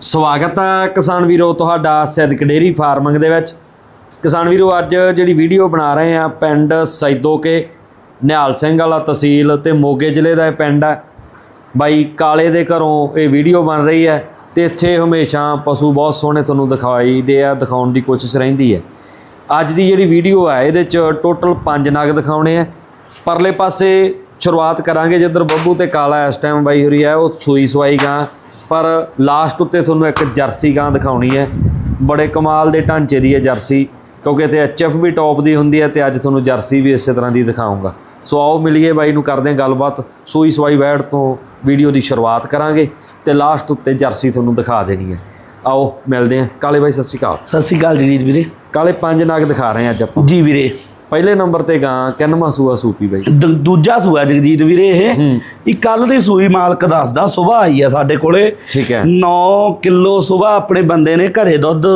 ਸਵਾਗਤ ਹੈ ਕਿਸਾਨ ਵੀਰੋ ਤੁਹਾਡਾ ਸਿੱਧਕ ਡੇਰੀ ਫਾਰਮਿੰਗ ਦੇ ਵਿੱਚ। ਕਿਸਾਨ ਵੀਰੋ, ਅੱਜ ਜਿਹੜੀ ਵੀਡੀਓ ਬਣਾ ਰਹੇ ਆ ਪਿੰਡ ਸੈਦੋਕੇ, ਨਿਹਾਲ ਸਿੰਘ ਵਾਲਾ ਤਹਿਸੀਲ ਤੇ ਮੋਗੇ ਜ਼ਿਲ੍ਹੇ ਦਾ ਇਹ ਪਿੰਡ ਹੈ ਬਾਈ ਕਾਲੇ ਦੇ ਘਰੋਂ ਇਹ ਵੀਡੀਓ ਬਣ ਰਹੀ ਹੈ ਤੇ ਇੱਥੇ ਹਮੇਸ਼ਾ ਪਸ਼ੂ ਬਹੁਤ ਸੋਹਣੇ ਤੁਹਾਨੂੰ ਦਿਖਾਈ ਦੇ ਆ, ਦਿਖਾਉਣ ਦੀ ਕੋਸ਼ਿਸ਼ ਰਹਿੰਦੀ ਹੈ। ਅੱਜ ਦੀ ਜਿਹੜੀ ਵੀਡੀਓ ਹੈ ਇਹਦੇ ਚ ਟੋਟਲ 5 ਨਗ ਦਿਖਾਉਣੇ ਆ। ਪਰਲੇ ਪਾਸੇ ਸ਼ੁਰੂਆਤ ਕਰਾਂਗੇ ਜਿੱਧਰ ਬੱਬੂ ਤੇ ਕਾਲਾ ਇਸ ਟਾਈਮ ਬਾਈ ਹੋਰੀ ਹੈ ਉਹ ਸੂਈ ਸਵਾਈ ਗਾਂ। ਪਰ ਲਾਸਟ ਉੱਤੇ ਤੁਹਾਨੂੰ ਇੱਕ ਜਰਸੀ ਗਾਂ ਦਿਖਾਉਣੀ ਹੈ। ਬੜੇ ਕਮਾਲ ਦੇ ਢਾਂਚੇ ਦੀ ਹੈ ਜਰਸੀ ਕਿਉਂਕਿ ਇੱਥੇ ਐਚਐਫ ਵੀ ਟੌਪ ਦੀ ਹੁੰਦੀ ਹੈ ਤੇ ਅੱਜ ਤੁਹਾਨੂੰ ਜਰਸੀ ਵੀ ਇਸੇ ਤਰ੍ਹਾਂ ਦੀ ਦਿਖਾਉਂਗਾ। ਸੋ ਆਓ ਮਿਲੀਏ ਬਾਈ ਨੂੰ ਕਰਦੇ ਹਾਂ ਗੱਲਬਾਤ। ਸੂਈ ਸਵਾਈ ਵੈੜ ਤੋਂ ਵੀਡੀਓ ਦੀ ਸ਼ੁਰੂਆਤ ਕਰਾਂਗੇ ਤੇ ਲਾਸਟ ਉੱਤੇ ਜਰਸੀ ਤੁਹਾਨੂੰ ਦਿਖਾ ਦੇਣੀ ਹੈ। ਆਓ ਮਿਲਦੇ ਹਾਂ। ਕਾਲੇ ਬਾਈ ਸਤਿ ਸ਼੍ਰੀ ਅਕਾਲ। ਸਤਿ ਸ਼੍ਰੀ ਅਕਾਲ ਜਗਜੀਤ ਵੀਰੇ। ਕਾਲੇ ਪੰਜ ਨਗ ਦਿਖਾ ਰਹੇ ਹਾਂ ਅੱਜ ਆਪਾਂ। ਜੀ ਵੀਰੇ। ਪਹਿਲੇ ਨੰਬਰ ਤੇ ਗਾਂ ਕਿੰਨਵਾਂ ਸੂਆ ਸੂਪੀ ਬਾਈ? ਦ- ਦੂਜਾ ਸੂਆ ਜਗਜੀਤ ਵੀਰੇ ਇਹ। ਹੂੰ। ਇਹ ਕੱਲ ਦੀ ਸੂਈ ਮਾਲਕ ਦੱਸਦਾ ਸਵੇਰ ਆਈ ਆ ਸਾਡੇ ਕੋਲੇ। ਠੀਕ ਹੈ। 9 ਕਿਲੋ ਸਵੇਰ ਆਪਣੇ ਬੰਦੇ ਨੇ ਘਰੇ ਦੁੱਧ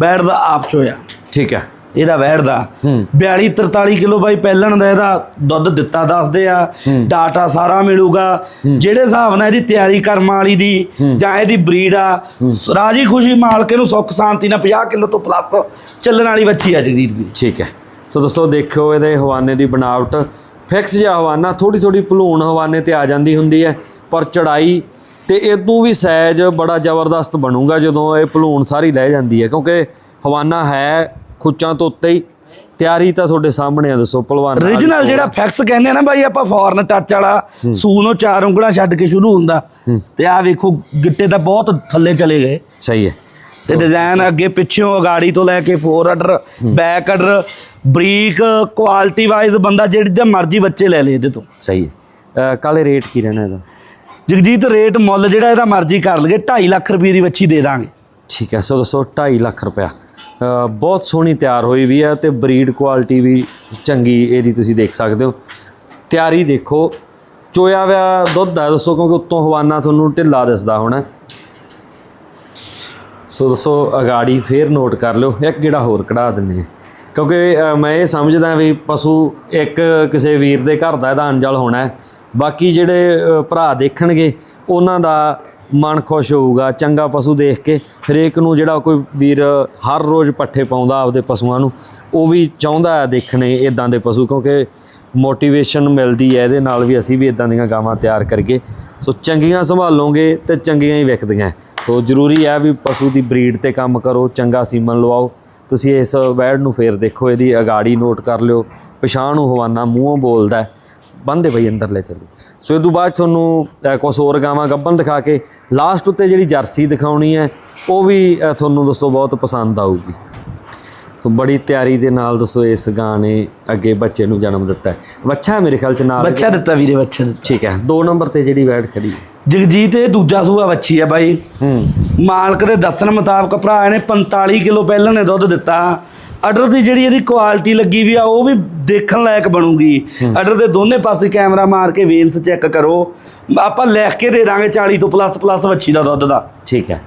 ਬੈੜ ਦਾ ਆਪ ਚੋਇਆ। ਠੀਕ ਹੈ। ਇਹਦਾ ਵੈੜ ਦਾ ਹੂੰ। 42 43 ਕਿਲੋ ਬਾਈ ਪਹਿਲਣ ਦਾ ਇਹਦਾ ਦੁੱਧ ਦਿੱਤਾ ਦੱਸਦੇ ਆ। ਡਾਟਾ ਸਾਰਾ ਮਿਲੂਗਾ। ਜਿਹੜੇ ਹਿਸਾਬ ਨਾਲ ਇਹਦੀ ਤਿਆਰੀ ਕਰਮ ਵਾਲੀ ਦੀ ਜਾਂ ਇਹਦੀ ਬਰੀਡ ਆ ਰਾਜੀ ਖੁਸ਼ੀ ਮਾਲਕ ਨੂੰ ਸੁੱਖ ਸ਼ਾਂਤੀ ਨਾਲ 50 ਕਿਲੋ ਤੋਂ ਪਲੱਸ ਚੱਲਣ ਵਾਲੀ ਬੱਚੀ ਆ ਜਗਦੀਪ ਦੀ। ਠੀਕ ਹੈ। ਸੋ ਦੋਸਤੋ ਦੇਖਿਓ ਇਹਦੇ ਹਵਾਨੇ ਦੀ ਬਣਾਵਟ। ਫਿਕਸ ਜਿਹਾ ਹਵਾਨਾ ਥੋੜੀ ਥੋੜੀ ਭਲੂਣ ਹਵਾਨੇ ਤੇ ਆ ਜਾਂਦੀ ਹੁੰਦੀ ਹੈ ਪਰ ਚੜਾਈ ਤੇ ਇਦੋਂ ਵੀ ਸਾਈਜ਼ ਬੜਾ ਜ਼ਬਰਦਸਤ ਬਣੂਗਾ ਜਦੋਂ ਇਹ ਭਲੂਣ ਸਾਰੀ ਲੈ ਜਾਂਦੀ ਹੈ ਕਿਉਂਕਿ ਹਵਾਨਾ ਹੈ ਖੁੱਚਾਂ ਤੋਂ ਉੱਤੇ ਹੀ। ਤਿਆਰੀ ਤਾਂ ਤੁਹਾਡੇ ਸਾਹਮਣੇ ਆ ਦੱਸੋ ਨਾਲ ਓਰੀਜਨਲ ਜਿਹੜਾ ਫੈਕਸ ਕਹਿੰਦੇ ਆ ਨਾ ਬਾਈ ਆਪਾਂ ਫੋਰਨ ਟੱਚ ਵਾਲਾ ਸੂ ਨੂੰ ਚਾਰ ਉਂਗਲਾਂ ਛੱਡ ਕੇ ਸ਼ੁਰੂ ਹੁੰਦਾ। ਤੇ ਆ ਵੇਖੋ ਗਿੱਟੇ ਤਾਂ ਬਹੁਤ ਥੱਲੇ ਚਲੇ ਗਏ। ਸਹੀ ਹੈ। ਤੇ ਡਿਜ਼ਾਈਨ ਅੱਗੇ ਪਿੱਛੋਂ ਅਗਾੜੀ ਤੋਂ ਲੈ ਕੇ ਫੋਰ ਆਰਡਰ ਬੈਕ ਆਰਡਰ ਬਰੀਕ ਕੁਆਲਿਟੀ ਵਾਈਜ਼ ਬੰਦਾ ਜਿਹੜੀ ਦਾ ਮਰਜ਼ੀ ਬੱਚੇ ਲੈ ਲੇ ਇਹਦੇ ਤੋਂ। ਸਹੀ ਹੈ। ਕਾਲੇ ਰੇਟ ਕੀ ਰਹਿਣਾ ਇਹਦਾ? ਜਗਜੀਤ ਰੇਟ ਮੁੱਲ ਜਿਹੜਾ ਇਹਦਾ ਮਰਜ਼ੀ ਕਰ ਲਗੇ 2.5 ਲੱਖ ਰੁਪਏ ਦੀ ਬੱਚੀ ਦੇ ਦਾਂਗੇ। ਠੀਕ ਹੈ ਸੋ ਦੋਸਤੋ 2.5 ਲੱਖ ਰੁਪਇਆ। ਅ, ਬਹੁਤ ਸੋਹਣੀ ਤਿਆਰ ਹੋਈ ਵੀ ਹੈ ਤੇ ਬਰੀਡ ਕੁਆਲਿਟੀ ਵੀ ਚੰਗੀ ਇਹਦੀ ਤੁਸੀਂ ਦੇਖ ਸਕਦੇ ਹੋ। ਤਿਆਰੀ ਦੇਖੋ ਚੋਇਆ ਹੋਇਆ ਦੁੱਧ ਹੈ ਦੋਸਤੋ ਕਿਉਂਕਿ ਉੱਤੋਂ ਹਵਾਨਾ ਤੁਹਾਨੂੰ ਢਿੱਲਾ ਦਿਸਦਾ ਹੋਣਾ। ਸੋ ਦੱਸੋ, ਅਗਾੜੀ ਫੇਰ ਨੋਟ ਕਰ ਲਿਓ, ਇੱਕ ਜਿਹੜਾ ਹੋਰ ਕਢਾ ਦਿੰਦੇ ਹਾਂ ਕਿਉਂਕਿ ਮੈਂ ਇਹ ਸਮਝਦਾ ਵੀ ਪਸ਼ੂ ਇੱਕ ਕਿਸੇ ਵੀਰ ਦੇ ਘਰ ਦਾ ਇਹਦਾ ਅੰਜਲ ਹੋਣਾ ਹੈ। ਬਾਕੀ ਜਿਹੜੇ ਭਰਾ ਦੇਖਣਗੇ, ਉਹਨਾਂ ਦਾ ਮਨ ਖੁਸ਼ ਹੋਊਗਾ, ਚੰਗਾ ਪਸ਼ੂ ਦੇਖ ਕੇ, ਹਰੇਕ ਨੂੰ ਜਿਹੜਾ ਕੋਈ ਵੀਰ ਹਰ ਰੋਜ਼ ਪੱਠੇ ਪਾਉਂਦਾ ਆਪਦੇ ਪਸ਼ੂਆਂ ਨੂੰ, ਉਹ ਵੀ ਚਾਹੁੰਦਾ ਹੈ ਦੇਖਣੇ ਇਦਾਂ ਦੇ ਪਸ਼ੂ, ਕਿਉਂਕਿ ਮੋਟੀਵੇਸ਼ਨ ਮਿਲਦੀ ਹੈ ਇਹਦੇ ਨਾਲ ਵੀ ਅਸੀਂ ਵੀ ਇਦਾਂ ਦੀਆਂ ਗਾਵਾਂ ਤਿਆਰ ਕਰੀਏ ਸੋ ਚੰਗੀਆਂ ਸੰਭਾਲੋਗੇ ਤੇ ਚੰਗੀਆਂ ਹੀ ਵਿਕਦੀਆਂ ਸੋ ਜ਼ਰੂਰੀ ਹੈ ਵੀ ਪਸ਼ੂ ਦੀ ਬਰੀਡ ਤੇ ਕੰਮ ਕਰੋ ਚੰਗਾ ਸੀਮਨ ਲਵਾਓ। ਤੁਸੀਂ ਇਸ ਵੈੜ ਨੂੰ ਫੇਰ ਦੇਖੋ ਇਹਦੀ ਅਗਾੜੀ ਨੋਟ ਕਰ ਲਿਓ। ਪਛਾਣ ਨੂੰ ਹਵਾਨਾ ਮੂੰਹੋਂ ਬੋਲਦਾ। ਬੰਦੇ ਬਈ ਅੰਦਰ ਲੈ ਚੱਲੋ। ਸੋ ਇਹ ਤੋਂ ਬਾਅਦ ਤੁਹਾਨੂੰ ਕੁਛ ਹੋਰ ਗਾਵਾਂ ਗੱਬਨ ਦਿਖਾ ਕੇ ਲਾਸਟ ਉੱਤੇ ਜਿਹੜੀ ਜਰਸੀ ਦਿਖਾਉਣੀ ਹੈ ਉਹ ਵੀ ਤੁਹਾਨੂੰ ਦੋਸਤੋ ਬਹੁਤ ਪਸੰਦ ਆਊਗੀ। ਬੜੀ ਤਿਆਰੀ ਦੇ ਨਾਲ ਦੋਸਤੋ ਇਸ ਗਾਂ ਨੇ ਅੱਗੇ ਬੱਚੇ ਨੂੰ ਜਨਮ ਦਿੱਤਾ ਹੈ। ਬੱਚਾ ਮੇਰੇ ਖਿਆਲ ਚ ਨਾਲ ਬੱਚਾ ਦਿੱਤਾ ਵੀਰੇ ਬੱਚਾ ਠੀਕ ਹੈ ਦੋ ਨੰਬਰ ਤੇ ਜਿਹੜੀ ਵੈੜ ਖੜੀ ਹੈ। ਜਗਜੀਤ ਇਹ ਦੂਜਾ ਸੂਆ ਬੱਚੀ ਆ ਬਾਈ। ਹੂੰ। ਮਾਲਕ ਦੇ ਦੱਸਣ ਮੁਤਾਬਕ ਭਰਾ ਇਹਨੇ 45 ਕਿਲੋ ਪਹਿਲਾਂ ਨੇ ਦੁੱਧ ਦਿੱਤਾ। ਅਡਰ ਦੀ ਜਿਹੜੀ ਇਹਦੀ ਕੁਆਲਿਟੀ ਲੱਗੀ ਵੀ ਆ ਉਹ ਵੀ ਦੇਖਣ ਲਾਇਕ ਬਣੂਗੀ। ਅਡਰ ਦੇ ਦੋਨੇ ਪਾਸੇ ਕੈਮਰਾ ਮਾਰ ਕੇ ਵੇਨਸ ਚੈੱਕ ਕਰੋ। ਆਪਾਂ ਲਿਖ ਕੇ ਦੇ ਦਾਂਗੇ 40 ਤੋਂ ਪਲੱਸ ਪਲੱਸ ਵੱਛੀ ਦਾ ਦੁੱਧ ਦਾ। ਠੀਕ ਹੈ।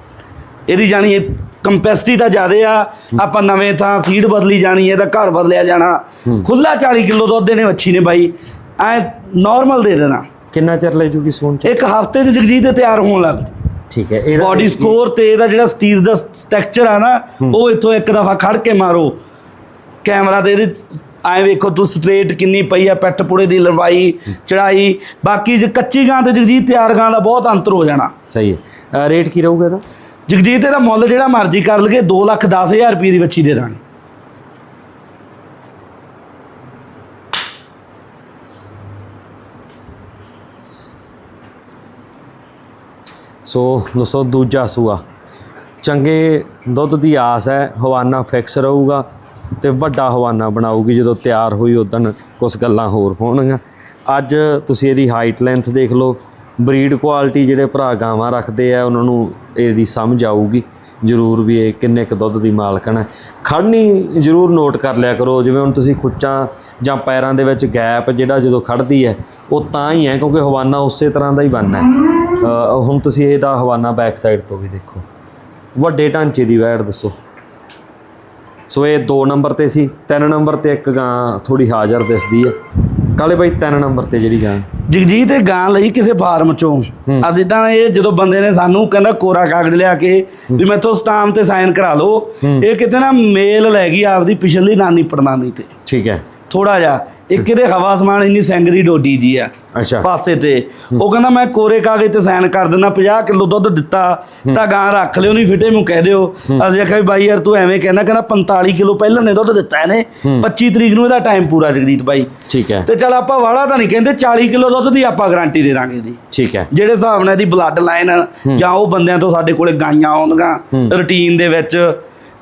ਇਹਦੀ ਜਾਣੀ ਇਹ ਕੰਪੈਸਿਟੀ ਤਾਂ ਜ਼ਿਆਦੇ ਆ। ਆਪਾਂ ਨਵੇਂ ਥਾਂ ਫੀਡ ਬਦਲੀ ਜਾਣੀ ਹੈ ਇਹਦਾ ਘਰ ਬਦਲਿਆ ਜਾਣਾ। ਖੁੱਲਾ 40 ਕਿਲੋ ਦੁੱਧ ਦੇਣੇ ਵੱਛੀ ਨੇ ਬਾਈ। ਐ ਨਾਰਮਲ ਦੇ ਦੇਣਾ। ਕਿੰਨਾ ਚਿਰ ਲੈ ਜੂਗੀ ਸੋਨ ਚ? ਇੱਕ ਹਫ਼ਤੇ 'ਚ ਜਗਜੀਤ ਦੇ ਤਿਆਰ ਹੋਣ ਲੱਗ। ਠੀਕ ਹੈ ਇਹਦਾ ਬਾਡੀ ਸਕੋਰ ਤੇ ਇਹਦਾ ਜਿਹੜਾ ਸਟੀਲ ਦਾ ਸਟਰਕਚਰ ਆ ਨਾ ਉਹ ਇੱਥੋਂ ਇੱਕ ਦਫਾ ਖੜ ਕੇ ਮਾਰੋ। ਕੈਮਰਾ ਤੇ ਇਹਦੇ ਐ ਵੇਖੋ ਤੂੰ ਸਟ੍ਰੇਟ ਕਿੰਨੀ ਪਈ ਆ ਪੈਟ ਪੁੜੇ ਦੀ ਲੰਬਾਈ ਚੜਾਈ ਬਾਕੀ ਜੇ ਕੱਚੀ ਗਾਂ ਤੇ ਜਗਜੀਤ ਤਿਆਰ ਗਾਂ ਦਾ ਬਹੁਤ ਅੰਤਰ ਹੋ ਜਾਣਾ। ਸਹੀ ਹੈ। ਰੇਟ ਕੀ ਰਹੂਗਾ ਇਹਦਾ? ਜਗਜੀਤ ਇਹਦਾ ਮੁੱਲ ਜਿਹੜਾ ਮਰਜ਼ੀ ਕਰ ਲਗੇ 2 ਲੱਖ 10 ਹਜ਼ਾਰ ਰੁਪਏ ਦੀ ਬੱਚੀ ਦੇ ਦਾਂਗੇ। ਸੋ ਦੱਸੋ ਦੂਜਾ ਸੂਆ। ਚੰਗੇ ਦੁੱਧ ਦੀ ਆਸ ਹੈ, ਹਵਾਨਾ ਫਿਕਸ ਰਹੂਗਾ ਤੇ ਵੱਡਾ ਹਵਾਨਾ ਬਣਾਊਗੀ ਜਦੋਂ ਤਿਆਰ ਹੋਈ ਉਦੋਂ ਕੁਝ ਗੱਲਾਂ ਹੋਰ ਹੋਣਗੀਆਂ। ਅੱਜ ਤੁਸੀਂ ਇਹਦੀ ਹਾਈਟ ਲੈਂਥ ਦੇਖ ਲਓ। ਬਰੀਡ ਕੁਆਲਿਟੀ ਜਿਹੜੇ ਭਰਾ ਗਾਵਾਂ ਰੱਖਦੇ ਆ, ਉਹਨਾਂ ਨੂੰ ਇਹਦੀ ਸਮਝ ਆਊਗੀ। ਜ਼ਰੂਰ ਵੀ ਇਹ ਕਿੰਨੇ ਕੁ ਦੁੱਧ ਦੀ ਮਾਲਕਣ ਹੈ ਖੜਨੀ ਜ਼ਰੂਰ ਨੋਟ ਕਰ ਲਿਆ ਕਰੋ, ਜਿਵੇਂ ਹੁਣ ਤੁਸੀਂ ਖੁੱਚਾਂ ਜਾਂ ਪੈਰਾਂ ਦੇ ਵਿੱਚ ਗੈਪ ਜਿਹੜਾ ਜਦੋਂ ਖੜਦੀ ਹੈ, ਉਹ ਤਾਂ ਹੀ ਹੈ ਕਿਉਂਕਿ ਹਵਾਨਾ ਉਸੇ ਤਰ੍ਹਾਂ ਦਾ ਹੀ ਬਣਨਾ ਹੈ। ਹੁਣ ਤੁਸੀਂ ਇਹਦਾ ਹਵਾਨਾ ਬੈਕ ਸਾਈਡ ਤੋਂ ਵੀ ਦੇਖੋ। ਵੱਡੇ ਢਾਂਚੇ ਦੀ ਵੈੜ ਦੱਸੋ। ਸੋ ਇਹ 2 ਨੰਬਰ ਤੇ ਸੀ 3 ਨੰਬਰ ਤੇ ਇੱਕ ਗਾਂ ਥੋੜੀ ਹਾਜ਼ਰ ਦਿਸਦੀ ਹੈ। ਕਾਲੇ ਬਾਈ ਤਿੰਨ ਨੰਬਰ ਤੇ ਜਿਹੜੀ ਗਾਂ। ਜਗਜੀਤ ਇਹ ਗਾਂ ਲਈ ਕਿਸੇ ਫਾਰਮ ਚੋਂ। ਅਸੀਂ ਤਾਂ ਇਹ ਜਦੋਂ ਬੰਦੇ ਨੇ ਸਾਨੂੰ ਕਹਿੰਦਾ ਕੋਰਾ ਕਾਗਜ਼ ਲਿਆ ਕੇ ਵੀ ਮੈਥੋਂ ਸਟਾਮ ਤੇ ਸਾਈਨ ਕਰਾ ਲਓ। ਇਹ ਕਿਤੇ ਨਾ ਮੇਲ ਲੈ ਗਈ ਆਪਦੀ ਪਿਛਲੀ ਨਾਨੀ ਪੜਨਾਨੀ ਤੇ। ਠੀਕ ਹੈ। ਥੋੜਾ ਜਿਹਾ। ਇੱਕ ਇਹਦੇ ਹਵਾ ਸਮਾਨ ਇੰਨੀ ਸਿੰਗ ਦੀ ਡੋਡੀ ਜੀ ਆ ਅੱਛਾ। ਪਾਸੇ ਤੇ। ਉਹ ਕਹਿੰਦਾ ਮੈਂ ਕੋਰੇ ਕਾਗਜ਼ ਤੇ ਸਾਈਨ ਕਰ ਦਿੰਦਾ 50 ਕਿਲੋ ਦੁੱਧ ਦਿੱਤਾ। ਤਾਂ ਗਾਂ ਰੱਖ ਲਿਓ ਨਹੀਂ ਫਿੱਟੇ ਨੂੰ ਕਹਿ ਦਿਓ। ਅਸੀਂ ਆਖਿਆ ਬਾਈ ਯਾਰ ਤੂੰ ਐਵੇਂ ਕਹਿੰਦਾ ਕਹਿੰਦਾ 45 ਕਿਲੋ ਪਹਿਲਾਂ ਨੇ ਦੁੱਧ ਦਿੱਤਾ ਇਹਨੇ। 25 ਤਰੀਕ ਨੂੰ ਇਹਦਾ ਟਾਈਮ ਪੂਰਾ ਜਗਦੀਤ ਬਾਈ। ਠੀਕ ਹੈ। ਤੇ ਚਲ ਆਪਾਂ ਵਾਲਾ ਤਾਂ ਨਹੀਂ ਕਹਿੰਦੇ 40 ਕਿਲੋ ਦੁੱਧ ਦੀ ਆਪਾਂ ਗਾਰੰਟੀ ਦੇ ਦਾਂਗੇ ਇਹਦੀ। ਠੀਕ ਹੈ। ਜਿਹੜੇ ਹਿਸਾਬ ਨਾਲ ਇਹਦੀ ਬਲੱਡ ਲਾਈਨ ਜਾਂ ਉਹ ਬੰਦਿਆਂ ਤੋਂ ਸਾਡੇ ਕੋਲੇ ਗਾਈਆਂ ਆਉਂਦੀਆਂ ਰੁਟੀਨ ਦੇ ਵਿੱਚ।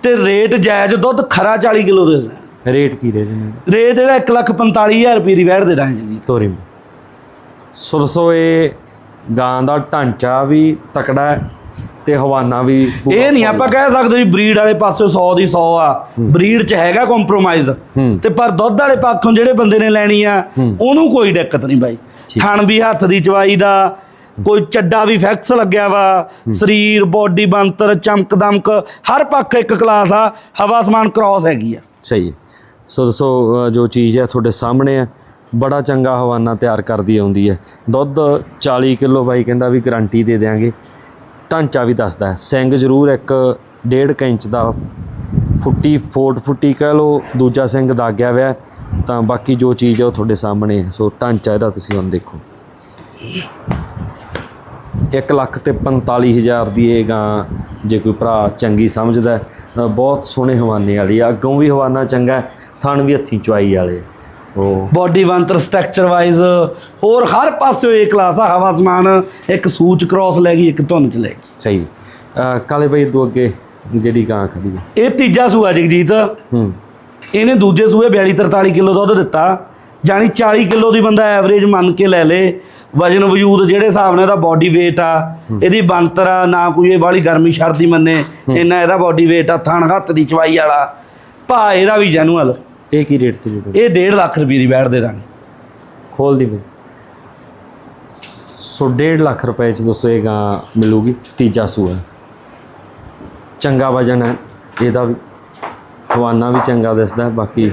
ਤੇ ਰੇਟ ਜਾਇਜ਼ ਦੁੱਧ ਖਰਾ 40 ਕਿਲੋ ਦੇ। ਰੇਟ ਕੀ ਰਹੇ ਨੇ? ਰੇਟ ਇਹਦਾ 1,45,000 ਰੁਪਏ ਦੀ ਵੈਟ ਦੇ ਦਾਂਗੇ ਜੀ। ਤੋਰੀ ਸੁਰਸੋ ਇਹ ਗਾਂ ਦਾ ਢਾਂਚਾ ਵੀ ਤਕੜਾ ਹੈ ਤੇ ਹਵਾਨਾ ਵੀ ਇਹ ਨਹੀਂ ਆਪਾਂ ਕਹਿ ਸਕਦੇ ਵੀ ਬਰੀਡ ਵਾਲੇ ਪਾਸੇ 100 ਦੀ 100 ਆ। ਬਰੀਡ 'ਚ ਹੈਗਾ ਕੰਪਰੋਮਾਈਜ਼ ਤੇ ਪਰ ਦੁੱਧ ਵਾਲੇ ਪੱਖੋਂ ਜਿਹੜੇ ਬੰਦੇ ਨੇ ਲੈਣੀ ਆ ਉਹਨੂੰ ਕੋਈ ਦਿੱਕਤ ਨਹੀਂ ਬਾਈ। ਥਣ ਵੀ ਹੱਥ ਦੀ ਚਵਾਈ ਦਾ ਕੋਈ ਚੱਡਾ ਵੀ ਫੈਕਸ ਲੱਗਿਆ ਵਾ। ਸਰੀਰ ਬੋਡੀ ਬੰਤਰ ਚਮਕ ਦਮਕ ਹਰ ਪੱਖ ਇੱਕ ਕਲਾਸ ਆ ਹਵਾ ਸਮਾਨ ਕ੍ਰਾਸ ਹੈਗੀ ਆ। ਸਹੀ ਹੈ। ਸੋ ਦੱਸੋ ਜੋ ਚੀਜ਼ ਹੈ ਤੁਹਾਡੇ ਸਾਹਮਣੇ ਹੈ, ਬੜਾ ਚੰਗਾ ਹਵਾਨਾ ਤਿਆਰ ਕਰਦੀ ਆਉਂਦੀ ਹੈ। ਦੁੱਧ 40 ਕਿਲੋ ਬਾਈ ਕਹਿੰਦਾ ਵੀ ਗਾਰੰਟੀ ਦੇ ਦੇਾਂਗੇ ਢਾਂਚਾ ਵੀ ਦੱਸਦਾ ਸਿੰਘ ਜ਼ਰੂਰ ਇੱਕ ਡੇਢ ਕੁ ਇੰਚ ਦਾ ਫੁੱਟੀ ਫੋਟ ਫੁੱਟੀ ਕਹਿ ਲੋ ਦੂਜਾ ਸਿੰਘ ਦਾਗਿਆ ਹੋਇਆ ਤਾਂ ਬਾਕੀ ਜੋ ਚੀਜ਼ ਹੈ ਉਹ ਤੁਹਾਡੇ ਸਾਹਮਣੇ ਹੈ। ਸੋ ਢਾਂਚਾ ਇਹਦਾ ਤੁਸੀਂ ਹੁਣ ਦੇਖੋ। 1 ਲੱਖ ਤੇ 45000 ਦੀ ਇਹ ਗਾਂ, ਜੇ ਕੋਈ ਭਰਾ ਚੰਗੀ ਸਮਝਦਾ ਤਾਂ ਬਹੁਤ ਸੋਹਣੇ ਹਵਾਨੇ ਵਾਲੀ ਆ। ਅੱਗੋਂ ਵੀ ਹਵਾਨਾ ਚੰਗਾ ਥਣ ਵੀ ਹੱਥੀਂ ਚੁਆਈ ਵਾਲੇ ਉਹ ਬੋਡੀ ਬੰਤਰ ਸਟਰਕਚਰ ਵਾਈਜ਼ ਹੋਰ ਹਰ ਪਾਸੇ ਇਹ ਕਲਾਸ ਆ ਹਵਾ ਸਮਾਨ ਇੱਕ ਸੂਚ ਕ੍ਰਾਸ ਲੈ ਗਈ ਇੱਕ ਧੁੰਨ ਚ ਲੈ ਗਈ। ਸਹੀ। ਅਹ ਕਾਲੇ ਬਾਈ ਤੋਂ ਅੱਗੇ ਜਿਹੜੀ ਗਾਂ ਖੜੀ ਹੈ ਇਹ ਤੀਜਾ ਸੂਆ ਜਗਜੀਤ। ਹੂੰ। ਇਹਨੇ ਦੂਜੇ ਸੂਏ 42 43 ਕਿਲੋ ਦੁੱਧ ਦਿੱਤਾ। ਜਾਨੀ 40 ਕਿਲੋ ਦੀ ਬੰਦਾ ਐਵਰੇਜ ਮੰਨ ਕੇ ਲੈ ਲੇ। ਵਜਨ ਵਜੂਦ ਜਿਹੜੇ ਹਿਸਾਬ ਨਾਲ ਇਹਦਾ ਬਾਡੀ weight ਆ ਇਹਦੀ ਬੰਤਰ ਆ ਨਾ ਕੋਈ ਇਹ ਬਾਹਲੀ ਗਰਮੀ ਸ਼ਰਦੀ ਮੰਨੇ ਇੰਨਾ ਇਹਦਾ ਬਾਡੀ weight ਆ ਥਣ ਹੱਥ ਦੀ ਚਵਾਈ ਵਾਲਾ। ਭਾ ਇਹਦਾ ਵੀ ਜੈਨੂਅਲ। ਇਹ ਕੀ ਰੇਟ ਤੇ ਜੀ ਇਹ 1.5 ਲੱਖ ਰੁਪਏ ਦੀ ਬੈਠ ਦੇ ਦਾਂਗੇ। ਖੋਲ ਦੀ ਬਈ ਸੋ 1.5 ਲੱਖ ਰੁਪਏ ਚ ਦੋਸਤੋ ਇਹ ਗਾਂ ਮਿਲੂਗੀ ਤੀਜਾ ਸੂਆ ਚੰਗਾ ਵਜਨ ਹੈ ਇਹਦਾ ਵੀ। ਹਵਾਨਾ ਵੀ ਚੰਗਾ ਦਿਸਦਾ ਬਾਕੀ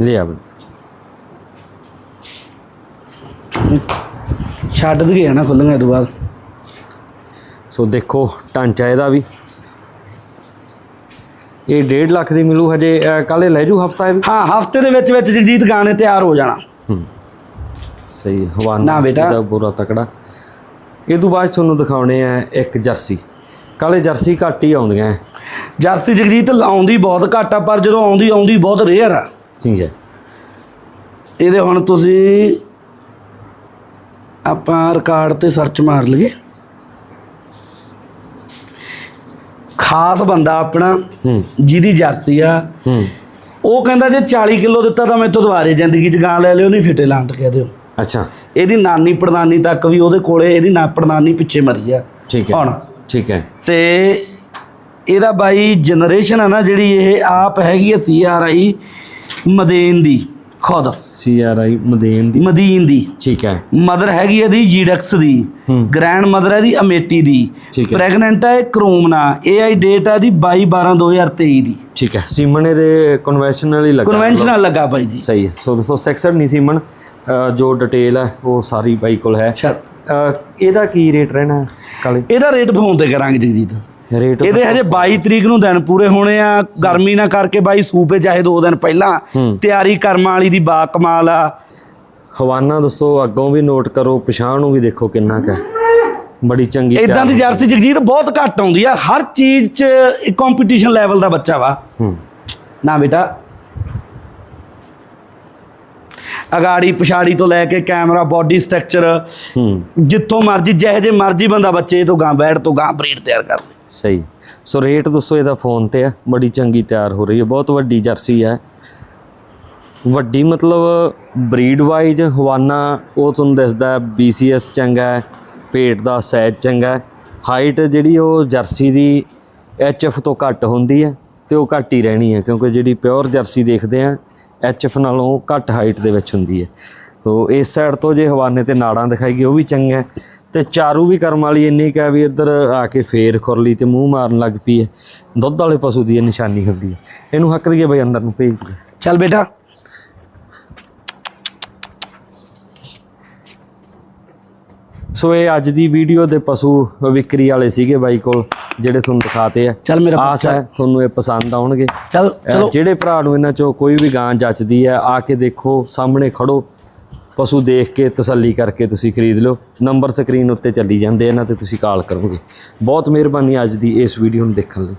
ਲਿਆ ਬਈ। ਛੱਡ ਦਗੇ ਨਾ ਖੁੱਲੀਆਂ ਇਹ ਤੋਂ ਬਾਅਦ। ਸੋ ਦੇਖੋ ਢਾਂਚਾ ਇਹਦਾ ਵੀ। ਇਹ 1.5 ਲੱਖ ਦੀ ਮਿਲੂ ਹਜੇ ਕੱਲੇ ਲੈ ਜੂ ਹਫਤਾ ਇਹ ਹਾਂ ਹਫ਼ਤੇ ਦੇ ਵਿੱਚ ਵਿੱਚ ਜਗਜੀਤ ਗਾਣੇ ਤਿਆਰ ਹੋ ਜਾਣਾ। ਸਹੀ ਹਵਾਨਾ। ਇਹਦਾ ਪੂਰਾ ਤਕੜਾ। ਇਹ ਤੋਂ ਬਾਅਦ ਤੁਹਾਨੂੰ ਦਿਖਾਉਣੇ ਆ ਇੱਕ ਜਰਸੀ। ਕਾਲੇ ਜਰਸੀ ਘੱਟ ਹੀ ਆਉਂਦੀਆਂ। ਜਰਸੀ ਜਗਜੀਤ ਆਉਂਦੀ ਬਹੁਤ ਘੱਟ ਆ ਪਰ ਜਦੋਂ ਆਉਂਦੀ ਆਉਂਦੀ ਬਹੁਤ ਰੇਅਰ ਆ। ਠੀਕ ਹੈ। ਇਹਦੇ ਹੁਣ ਤੁਸੀਂ ਆਪਾਂ ਰਿਕਾਰਡ ਤੇ ਸਰਚ ਮਾਰ ਲਈਏ। ਖਾਸ ਬੰਦਾ ਆਪਣਾ ਹੂੰ। ਜਿਹਦੀ ਜਰਸੀ ਆ। ਹੂੰ। ਉਹ ਕਹਿੰਦਾ ਜੇ 40 ਕਿਲੋ ਦਿੱਤਾ ਤਾਂ ਮੈਥੋਂ ਦੁਬਾਰੇ ਜ਼ਿੰਦਗੀ 'ਚ ਗਾਂ ਲੈ ਲਿਓ ਨਹੀਂ ਫਿੱਟੇ ਲਾਂਟ ਕਹਿ ਦਿਓ। ਅੱਛਾ। ਇਹਦੀ ਨਾਨੀ ਪੜਨਾਨੀ ਤੱਕ ਵੀ ਉਹਦੇ ਕੋਲੇ ਇਹਦੀ ਨਾ ਪੜਨਾਨੀ ਪਿੱਛੇ ਮਰੀ ਆ। ਠੀਕ ਹੈ। ਹੁਣ। ਠੀਕ ਹੈ। ਤੇ ਇਹਦਾ ਬਾਈ ਜਨਰੇਸ਼ਨ ਆ ਨਾ ਜਿਹੜੀ ਇਹ ਆਪ ਹੈਗੀ ਆ ਸੀ ਆਰ ਆਈ ਮਦੇਨ ਦੀ। ਖੁਦ। ਸੀ ਆਰ ਆਈ ਮਦੇਨ ਦੀ। ਮਦੀਨ ਦੀ। ਠੀਕ ਹੈ। ਮਦਰ ਹੈਗੀ ਇਹਦੀ ਜੀਡੈਕਸ ਦੀ। ਗ੍ਰੈਂਡ ਮਦਰ ਹੈ ਦੀ ਅਮੇਟੀ ਦੀ। ਪ੍ਰੈਗਨੈਂਟ ਹੈ ਕਰੋਮਨਾ ਏਆਈ ਡੇਟ ਹੈ ਦੀ 22 12 2023 ਦੀ ਠੀਕ ਹੈ। ਸੀਮਨ ਇਹਦੇ ਕਨਵੈਨਸ਼ਨਲ ਹੀ ਲੱਗਾ। ਕਨਵੈਨਸ਼ਨਲ ਲੱਗਾ ਬਾਈ ਜੀ। ਸਹੀ ਹੈ। ਸੋ ਦੋਸਤੋ ਸੈਕਸਡ ਨਹੀਂ ਸੀਮਨ। ਜੋ ਡਿਟੇਲ ਹੈ ਉਹ ਸਾਰੀ ਬਾਈ ਕੋਲ ਹੈ। ਇਹਦਾ ਕੀ ਰੇਟ ਰਹਿਣਾ ਕਾਲੇ? ਇਹਦਾ ਰੇਟ ਫੋਨ ਤੇ ਕਰਾਂਗੇ ਜਗਜੀਤ। ਰੇਟ ਇਹਦੇ ਹਜੇ 22 ਤਰੀਕ ਨੂੰ ਦਿਨ ਪੂਰੇ ਹੋਣੇ ਆ। ਗਰਮੀ ਨਾ ਕਰਕੇ ਬਾਈ ਸੂਪੇ ਚਾਹੇ 2 ਦਿਨ ਪਹਿਲਾਂ। ਤਿਆਰੀ ਕਰਮਾਂ ਵਾਲੀ ਦੀ ਬਾ ਕਮਾਲ ਆ। ਹਵਾਨਾ ਦੱਸੋ ਅੱਗੋਂ ਵੀ ਨੋਟ ਕਰੋ ਪਛਾਣ ਨੂੰ ਵੀ ਦੇਖੋ ਕਿੰਨਾ ਕੁ ਬੜੀ ਚੰਗੀ ਇਦਾਂ ਦੀ ਜਰਸੀ ਜਗਜੀਤ ਬਹੁਤ ਘੱਟ ਆਉਂਦੀ ਆ। ਹਰ ਚੀਜ਼ 'ਚ ਕੰਪੀਟੀਸ਼ਨ ਲੈਵਲ ਦਾ ਬੱਚਾ ਵਾ। ਹੂੰ। ਨਾ ਬੇਟਾ ਅਗਾੜੀ ਪਛਾੜੀ ਤੋਂ ਲੈ ਕੇ ਕੈਮਰਾ ਬਾਡੀ ਸਟਰਕਚਰ ਹੂੰ। ਜਿੱਥੋਂ ਮਰਜ਼ੀ ਜਿਹੇ ਜੇ ਮਰਜ਼ੀ ਬੰਦਾ ਬੱਚੇ ਤੋਂ ਗਾਂ ਬੈਠ ਤੋਂ ਗਾਂ ਬਰੀਡ ਤਿਆਰ ਕਰ ਲੇ। ਸਹੀ। ਸੋ ਰੇਟ ਦੱਸੋ ਇਹਦਾ ਫੋਨ ਤੇ ਹੈ। ਬੜੀ ਚੰਗੀ ਤਿਆਰ ਹੋ ਰਹੀ ਹੈ। ਬਹੁਤ ਵੱਡੀ ਜਰਸੀ ਹੈ। ਵੱਡੀ ਮਤਲਬ ਬਰੀਡ ਵਾਈਜ਼ ਹਵਾਨਾ ਉਹ ਤੁਹਾਨੂੰ ਦੱਸਦਾ BCS ਚੰਗਾ ਹੈ। ਪੇਟ ਦਾ ਸਾਈਜ਼ ਚੰਗਾ ਹੈ। ਹਾਈਟ ਜਿਹੜੀ ਉਹ ਜਰਸੀ ਦੀ HF ਤੋਂ ਘੱਟ ਹੁੰਦੀ ਹੈ ਤੇ ਉਹ ਘੱਟ ਹੀ ਰਹਿਣੀ ਹੈ। ਕਿਉਂਕਿ ਜਿਹੜੀ ਪਿਓਰ ਜਰਸੀ ਦੇਖਦੇ ਆ HF ਨਾਲੋਂ ਘੱਟ ਹਾਈਟ ਦੇ ਵਿੱਚ ਹੁੰਦੀ ਹੈ। ਤੋ ਇਸ ਸਾਈਡ ਤੋਂ ਜੇ ਹਵਾਨੇ ਤੇ ਨਾੜਾਂ ਦਿਖਾਈਏ ਉਹ ਵੀ ਚੰਗਾ ਤੇ ਚਾਰੂ ਵੀ ਕਰਮ ਵਾਲੀ ਇੰਨੀ ਕੁ ਵੀ ਇੱਧਰ ਆ ਕੇ ਫੇਰ ਖੁਰਲੀ ਤੇ ਮੂੰਹ ਮਾਰਨ ਲੱਗ ਪਈ ਹੈ। ਦੁੱਧ ਵਾਲੇ ਪਸ਼ੂ ਦੀ ਇਹ ਨਿਸ਼ਾਨੀ ਹੁੰਦੀ ਹੈ। ਇਹਨੂੰ ਹੱਕ ਦਈਏ ਬਈ ਅੰਦਰ ਨੂੰ ਭੇਜ ਦਈਏ। ਚੱਲ ਬੇਟਾ। ਸੋ ਇਹ ਅੱਜ ਦੀ ਵੀਡੀਓ ਦੇ ਪਸ਼ੂ ਵਿਕਰੀ ਵਾਲੇ ਸੀਗੇ ਬਾਈ ਕੋਲ। ਜਿਹੜੇ ਤੁਹਾਨੂੰ ਦਿਖਾਤੇ ਆ। ਚੱਲ ਮੇਰਾ ਆਸ ਹੈ ਤੁਹਾਨੂੰ ਇਹ ਪਸੰਦ ਆਉਣਗੇ। ਚੱਲ ਚਲੋ। ਜਿਹੜੇ ਭਰਾ ਨੂੰ ਇਹਨਾਂ ਚੋਂ ਕੋਈ ਵੀ ਗਾਂ ਜੱਚਦੀ ਹੈ ਆ ਕੇ ਦੇਖੋ ਸਾਹਮਣੇ ਖੜੋ। ਪਸ਼ੂ ਦੇਖ ਕੇ ਤਸੱਲੀ ਕਰਕੇ ਤੁਸੀਂ ਖਰੀਦ ਲਓ। ਨੰਬਰ ਸਕਰੀਨ ਉੱਤੇ ਚੱਲੀ ਜਾਂਦੇ ਇਹਨਾਂ ਤੇ ਤੁਸੀਂ ਕਾਲ ਕਰੋਗੇ। ਬਹੁਤ ਮਿਹਰਬਾਨੀ ਅੱਜ ਦੀ ਇਸ ਵੀਡੀਓ ਨੂੰ ਦੇਖਣ ਲਈ।